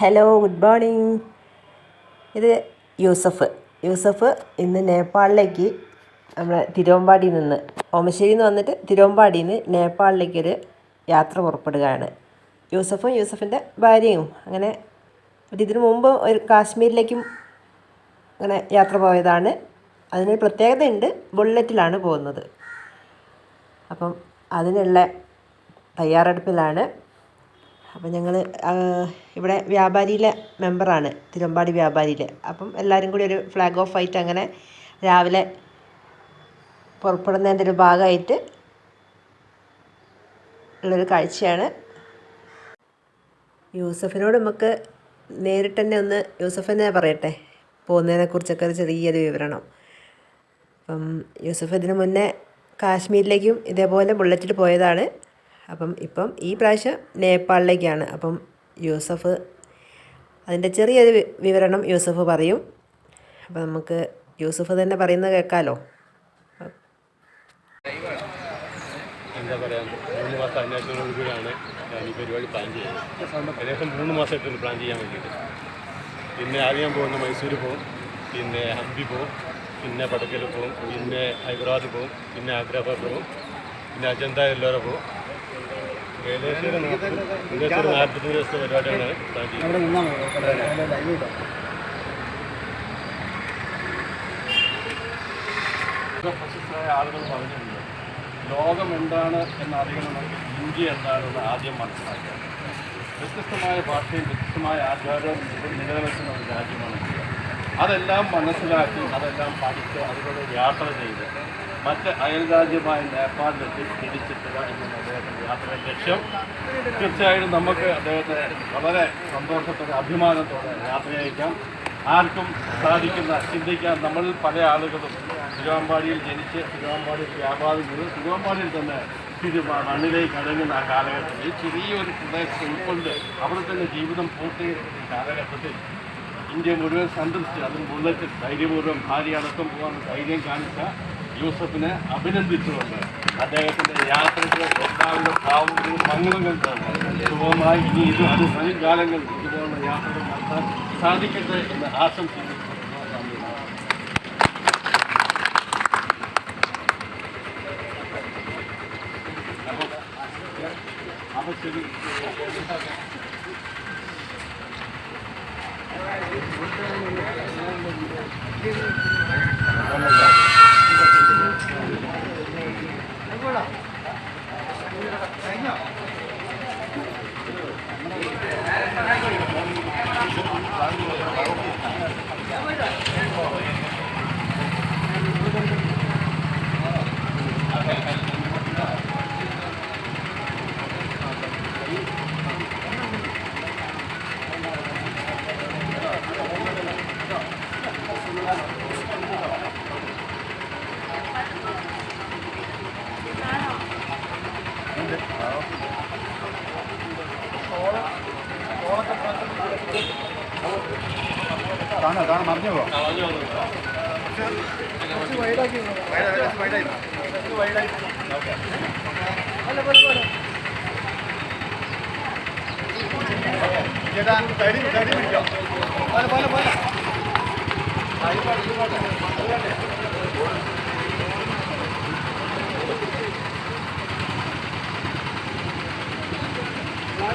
Hello good morning ഇത് യൂസഫ്. യൂസഫ് ഇന്ന് നേപ്പാളിലേക്ക് നമ്മുടെ തിരുവമ്പാടിയിൽ നിന്ന് ഓമശ്ശേരിയിൽ നിന്ന് വന്നിട്ട് തിരുവമ്പാടിയിൽ നിന്ന് നേപ്പാളിലേക്കൊരു യാത്ര പുറപ്പെടുകയാണ്. യൂസഫും യൂസഫിന്റെ ഭാര്യയും അങ്ങനെ ഇതിനു മുമ്പ് ഒരു കാശ്മീരിലേക്കും അങ്ങനെ യാത്ര പോയതാണ്. അതിനൊരു പ്രത്യേകതയുണ്ട് ബുള്ളറ്റിലാണ് പോകുന്നത്. അപ്പം അതിനുള്ള തയ്യാറെടുപ്പിലാണ്. അപ്പം ഞങ്ങൾ ഇവിടെ വ്യാപാരിയിലെ മെമ്പറാണ് തിരുവമ്പാടി വ്യാപാരിയിലെ. അപ്പം എല്ലാവരും കൂടി ഒരു ഫ്ലാഗ് ഓഫ് ആയിട്ട് അങ്ങനെ രാവിലെ പുറപ്പെടുന്നതിന്റെ ഒരു ഭാഗമായിട്ട് ഉള്ളൊരു കാഴ്ചയാണ്. യൂസഫിനോട് നമുക്ക് നേരിട്ട് തന്നെ ഒന്ന് യൂസഫ് തന്നെ പറയട്ടെ? പോകുന്നതിനെക്കുറിച്ചൊക്കെ ഒരു ചെറിയൊരു വിവരണം. അപ്പം യൂസഫ് ഇതിനു മുന്നേ കാശ്മീരിലേക്കും ഇതേപോലെ ബുള്ളറ്റിൽ പോയതാണ്. അപ്പം ഇപ്പം ഈ പ്രാവശ്യം നേപ്പാളിലേക്കാണ്. അപ്പം യൂസഫ് അതിന്റെ ചെറിയൊരു വിവരണം യൂസഫ് പറയും. അപ്പം നമുക്ക് യൂസഫ് തന്നെ പറയുന്നത് കേൾക്കാമല്ലോ എന്താ പറയുക മൂന്ന് മാസം അന്വേഷണത്തോടുകൂടിയാണ് ഞാൻ ഈ പരിപാടി പ്ലാൻ ചെയ്യുന്നത് ഏകദേശം മൂന്ന് മാസമായിട്ടുണ്ട് പ്ലാൻ ചെയ്യാൻ വേണ്ടിയിട്ട്. പിന്നെ ആദ്യം ഞാൻ പോകുന്ന മൈസൂർ പോകും പിന്നെ ഹംപി പോകും പിന്നെ പടക്കൽ പോകും പിന്നെ ഹൈദരാബാദ് പോകും പിന്നെ ആഗ്രാബാദ് പോകും പിന്നെ അജന്ത എല്ലോറ പോകും ഏകദേശം നാൽപ്പത്തി ദിവസത്തെ പരിപാടിയാണ് പ്രശസ്തരായ ആളുകൾ പറഞ്ഞിട്ടുണ്ട്. ലോകം എന്താണ് എന്നറിയണമെങ്കിൽ ഇന്ത്യ എന്താണെന്ന് ആദ്യം മനസ്സിലാക്കുക. വ്യത്യസ്തമായ ഭാഷയും വ്യത്യസ്തമായ ആചാരവും നിലനിൽക്കുന്ന ഒരു രാജ്യമാണ് ഇന്ത്യ. അതെല്ലാം മനസ്സിലാക്കി അതെല്ലാം പഠിച്ച് അതുപോലെ യാത്ര ചെയ്ത് മറ്റ് അയൽരാജ്യമായ നേപ്പാളിലെത്തി തിരിച്ചെത്തുക എന്നുള്ള അദ്ദേഹത്തിന്റെ യാത്രയുടെ ലക്ഷ്യം. തീർച്ചയായും നമുക്ക് അദ്ദേഹത്തെ വളരെ സന്തോഷത്തോടെ അഭിമാനത്തോടെ യാത്ര അയക്കാം ആർക്കും സാധിക്കുന്ന ചിന്തിക്കാൻ നമ്മളിൽ പല ആളുകളും തിരുവമ്പാടിയിൽ ജനിച്ച് തിരുവാമ്പാടിയിൽ വ്യാപാരം ചെയ്ത് തിരുവമ്പാടിയിൽ തന്നെ മണ്ണിലേക്ക് അടങ്ങുന്ന ആ കാലഘട്ടത്തിൽ ചെറിയൊരു പ്രദേശത്ത് ഉൾക്കൊണ്ട് അവിടെ തന്നെ ജീവിതം പൂർത്തീകരിക്കുന്ന കാലഘട്ടത്തിൽ ഇന്ത്യ മുഴുവൻ സന്ദർശിച്ച് അതിന് ബുള്ളറ്റിൽ ധൈര്യപൂർവം ഭാര്യ അടക്കം പോകാൻ ധൈര്യം കാണിച്ച യൂസഫിനെ അഭിനന്ദിച്ചുകൊണ്ട് അദ്ദേഹത്തിന്റെ യാത്രയ്ക്ക് എല്ലാവരുടെ ഭാവങ്ങളും മംഗളങ്ങൾ തന്നെ സുഖമായി ഇനി ഇത് അത് കാലങ്ങളിൽ ഇതുപോലുള്ള യാത്രകൾ നടത്താൻ സാധിക്കട്ടെ എന്ന് ആശംസിക്കുന്നു. അപ്പോൾ ശരി കാണാം കാണാം മറിഞ്ഞു പോവാം ചേട്ടാ തടി തടി പിടിക്കാം പോലെ പോലെ പോലെ.